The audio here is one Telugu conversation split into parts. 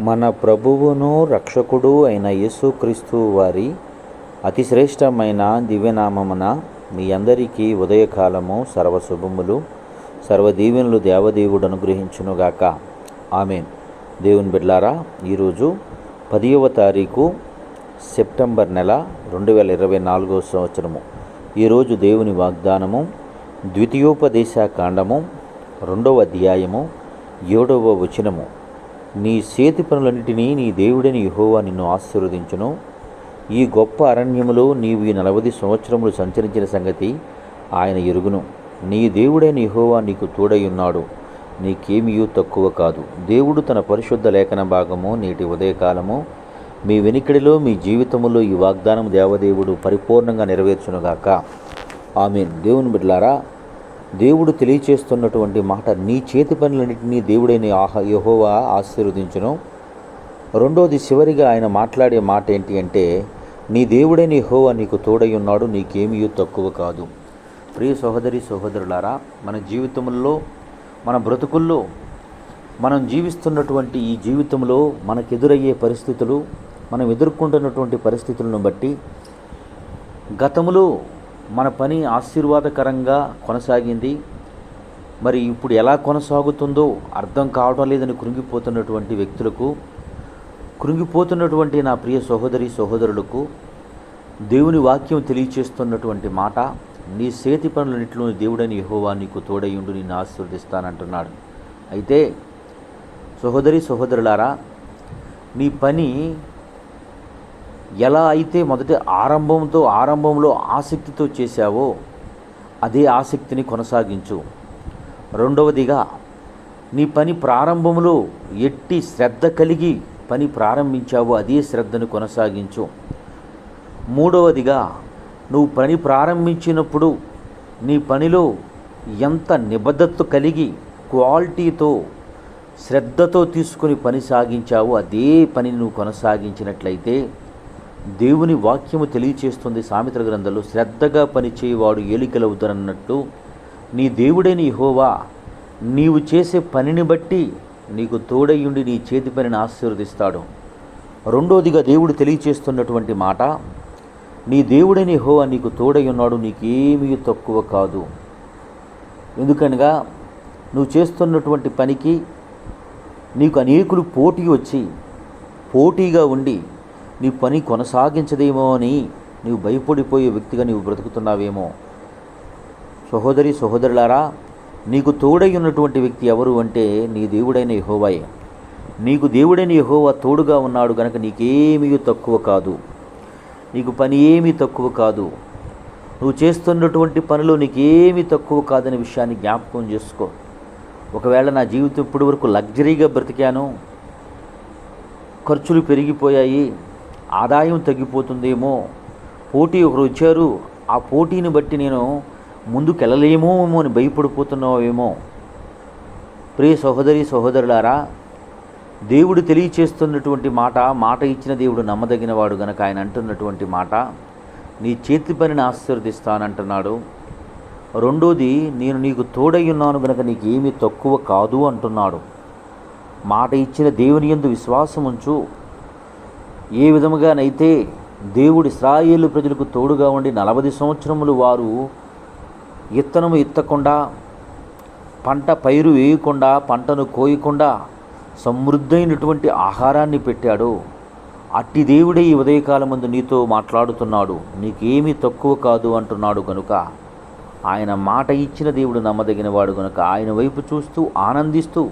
మన ప్రభువును రక్షకుడు అయిన యేసుక్రీస్తు వారి అతి శ్రేష్టమైన దివ్యనామమున మీ అందరికీ ఉదయకాలము సర్వశుభములు సర్వదీవెనులు దేవదేవుడు అనుగ్రహించునుగాక. ఆమెన్. దేవుని బిడ్లారా ఈరోజు పదియవ తారీఖు సెప్టెంబర్ నెల రెండు వేల ఇరవై నాలుగో సంవత్సరము. ఈరోజు దేవుని వాగ్దానము ద్వితీయోపదేశ కాండము రెండవ అధ్యాయము ఏడవ వచనము. నీ చేతి పనులన్నిటినీ నీ దేవుడని యహోవా నిన్ను ఆశీర్వదించును. ఈ గొప్ప అరణ్యములో నీవు ఈ నలభై సంవత్సరములు సంచరించిన సంగతి ఆయన ఎరుగును. నీ దేవుడైన యహోవా నీకు తోడై ఉన్నాడు. నీకేమీయూ తక్కువ కాదు. దేవుడు తన పరిశుద్ధ లేఖన భాగము నేటి ఉదయకాలము. మీ వెనుకడిలో మీ జీవితములో ఈ వాగ్దానం దేవదేవుడు పరిపూర్ణంగా నెరవేర్చునుగాక. ఆమె దేవుని బిడ్లారా దేవుడు తెలియచేస్తున్నటువంటి మాట నీ చేతి పనులన్నింటినీ దేవుడైన ఆహ యహోవా ఆశీర్వదించను. రెండోది చివరిగా ఆయన మాట్లాడే మాట ఏంటి అంటే నీ దేవుడైన యహోవా నీకు తోడై ఉన్నాడు నీకేమీ తక్కువ కాదు. ప్రియ సహోదరి సహోదరులారా మన జీవితంలో మన బ్రతుకుల్లో మనం జీవిస్తున్నటువంటి ఈ జీవితంలో మనకెదురయ్యే పరిస్థితులు మనం ఎదుర్కొంటున్నటువంటి పరిస్థితులను బట్టి గతంలో మన పని ఆశీర్వాదకరంగా కొనసాగింది. మరి ఇప్పుడు ఎలా కొనసాగుతుందో అర్థం కావడం లేదని కృంగిపోతున్నటువంటి వ్యక్తులకు కృంగిపోతున్నటువంటి నా ప్రియ సహోదరి సహోదరులకు దేవుని వాక్యం తెలియచేస్తున్నటువంటి మాట నీ చేతి పనులన్నింటిలోని దేవుడని యహోవా నీకు తోడయ్యుండు నిన్ను ఆశీర్వదిస్తానంటున్నాడు. అయితే సహోదరి సహోదరులారా నీ పని ఎలా అయితే మొదటి ఆరంభంతో ఆరంభంలో ఆసక్తితో చేశావో అదే ఆసక్తిని కొనసాగించు. రెండవదిగా నీ పని ప్రారంభంలో ఎట్టి శ్రద్ధ కలిగి పని ప్రారంభించావో అదే శ్రద్ధను కొనసాగించు. మూడవదిగా నువ్వు పని ప్రారంభించినప్పుడు నీ పనిలో ఎంత నిబద్ధత కలిగి క్వాలిటీతో శ్రద్ధతో తీసుకుని పని సాగించావో అదే పని నువ్వు కొనసాగించినట్లయితే దేవుని వాక్యము తెలియచేస్తుంది సామెతల గ్రంథంలో శ్రద్ధగా పనిచేయవాడు ఏలికలవుతారన్నట్టు నీ దేవుడైన హోవా నీవు చేసే పనిని బట్టి నీకు తోడయ్యుండి నీ చేతి పనిని ఆశీర్వదిస్తాడు. రెండోదిగా దేవుడు తెలియచేస్తున్నటువంటి మాట నీ దేవుడైన హోవా నీకు తోడై ఉన్నాడు నీకేమీ తక్కువ కాదు. ఎందుకనగా నువ్వు చేస్తున్నటువంటి పనికి నీకు అనేకులు పోటీ వచ్చి పోటీగా ఉండి నీ పని కొనసాగించదేమో అని నీవు భయపడిపోయే వ్యక్తిగా నీవు బ్రతుకుతున్నావేమో. సహోదరి సహోదరులారా నీకు తోడై ఉన్నటువంటి వ్యక్తి ఎవరు అంటే నీ దేవుడైన యహోవాయే. నీకు దేవుడైన యహోవా తోడుగా ఉన్నాడు గనక నీకేమీ తక్కువ కాదు. నీకు పని ఏమీ తక్కువ కాదు. నువ్వు చేస్తున్నటువంటి పనిలో నీకేమీ తక్కువ కాదనే విషయాన్ని జ్ఞాపకం చేసుకో. ఒకవేళ నా జీవితం ఇప్పటి వరకు లగ్జరీగా బ్రతికాను ఖర్చులు పెరిగిపోయాయి ఆదాయం తగ్గిపోతుందేమో. పోటీ ఒకరు వచ్చారు. ఆ పోటీని బట్టి నేను ముందుకెళ్ళలేమో ఏమో అని భయపడిపోతున్నావేమో. ప్రియ సహోదరి సహోదరులారా దేవుడు తెలియచేస్తున్నటువంటి మాట మాట ఇచ్చిన దేవుడు నమ్మదగినవాడు గనక ఆయన అంటున్నటువంటి మాట నీ చేతి పనిని ఆశీర్వదిస్తానంటున్నాడు. రెండోది నేను నీకు తోడై ఉన్నాను గనక నీకు ఏమీ తక్కువ కాదు అంటున్నాడు. మాట ఇచ్చిన దేవుని యందు విశ్వాసం ఉంచు ఏ విధముగానైతే దేవుడు ఇస్రాయేలు ప్రజలకు తోడుగా ఉండి నలభై సంవత్సరములు వారు ఇత్తనము ఎత్తకుండా పంట పైరు వేయకుండా పంటను కోయకుండా సమృద్ధైనటువంటి ఆహారాన్ని పెట్టాడు. అట్టి దేవుడే ఈ ఉదయకాలమందు నీతో మాట్లాడుతున్నాడు. నీకేమీ తక్కువ కాదు అంటున్నాడు కనుక ఆయన మాట ఇచ్చిన దేవుడు నమ్మదగినవాడు కనుక ఆయన వైపు చూస్తూ ఆనందిస్తూ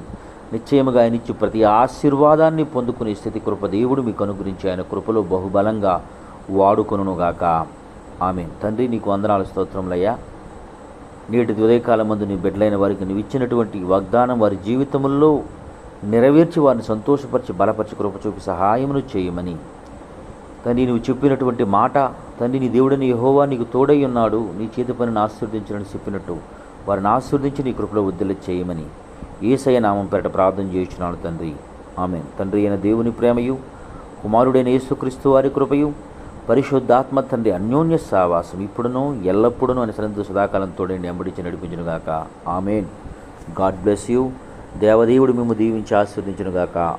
నిశ్చయముగా ఆయన ఇచ్చి ప్రతి ఆశీర్వాదాన్ని పొందుకునే స్థితి కృప దేవుడు మీకు అనుగ్రహించి ఆయన కృపలో బహుబలంగా వాడుకొనుగాక ఆమె తండ్రి నీకు వందనాల స్తోత్రములయ్యా. నేటి ఉదయకాలం మందు నీ బిడ్డలైన వారికి నువ్వు ఇచ్చినటువంటి వాగ్దానం వారి జీవితంలో నెరవేర్చి వారిని సంతోషపరిచి బలపరిచి కృప చూపి సహాయమును చేయమని. తండ్రి నువ్వు చెప్పినటువంటి మాట తండ్రి నీ దేవుడని యహోవా నీకు తోడై ఉన్నాడు. నీ చేతి పనిని ఆశీర్వదించడని చెప్పినట్టు వారిని ఆశీర్వదించి నీ కృపలో ఉద్దెల చేయమని. ఏసయ నామం పేరట ప్రార్థన చేయించున్నాను తండ్రి. ఆమె తండ్రి అయిన దేవుని ప్రేమయు కుమారుడైన యేసుక్రీస్తు వారి కృపయు పరిశుద్ధాత్మ తండ్రి అన్యోన్య సావాసం ఇప్పుడును ఎల్లప్పుడూ అనుసరించు సరంతో సదాకాలం తోడండి ఎంబడించి నడిపించునుగాక ఆమెన్. God bless you. దేవదేవుడు మేము దీవించి ఆశీర్వదించునుగాక